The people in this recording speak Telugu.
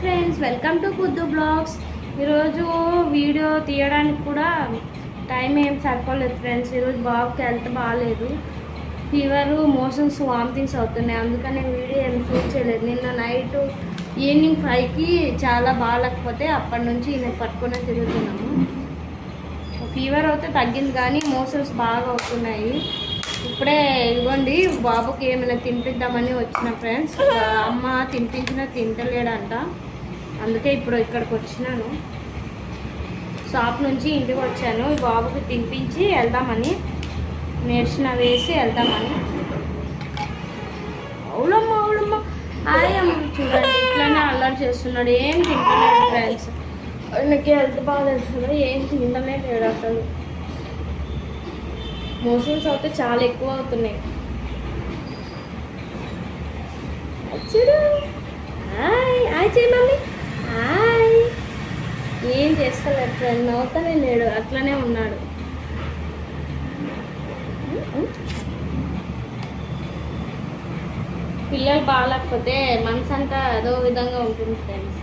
Friends welcome to Kuddu blogs. ఈరోజు వీడియో తీయడానికి కూడా టైం ఏం సరిపోలేదు ఫ్రెండ్స్. ఈరోజు బాబుకి హెల్త్ బాగాలేదు. ఫీవర్ మోషన్స్ వామిటింగ్స్ అవుతున్నాయి. అందుకని వీడియో ఏం షూట్ చేయలేదు. నిన్న నైట్ ఈవినింగ్ ఫైవ్కి చాలా బాగాలేకపోతే అప్పటి నుంచి నేను పట్టుకునే తిరుగుతున్నాము. ఫీవర్ అయితే తగ్గింది కానీ మోషన్స్ బాగా అవుతున్నాయి. ఇప్పుడే ఇదిగోండి బాబుకి ఏమైనా తినిపిద్దామని వచ్చిన ఫ్రెండ్స్. అమ్మ తినిపించినా తింటలేడంట. అందుకే ఇప్పుడు ఇక్కడికి వచ్చినాను. షాప్ నుంచి ఇంటికి వచ్చాను. ఈ బాబుకి తినిపించి వెళ్దామని నేర్చిన వేసి వెళ్దామని. అవులమ్మ అవులమ్మ. హాయ్ అమ్మ చూడండి ఇట్లానే అల్లరి చేస్తున్నాడు. ఏం తింటలేడు ఫ్రెండ్స్. నాకు హెల్త్ బాగా తెలుస్తుంది ఏం తింటనే అసలు. మోషన్స్ అయితే చాలా ఎక్కువ అవుతున్నాయి. చూడు. హాయ్. హాయ్ చేయి మమ్మీ. హాయ్. ఏం చేస్తలేడు ఫ్రెండ్ నవ్వుతానే లేడు. అట్లనే ఉన్నాడు. పిల్లలు బాగాలేకపోతే మనసు అంతా అదో విధంగా ఉంటుంది ఫ్రెండ్స్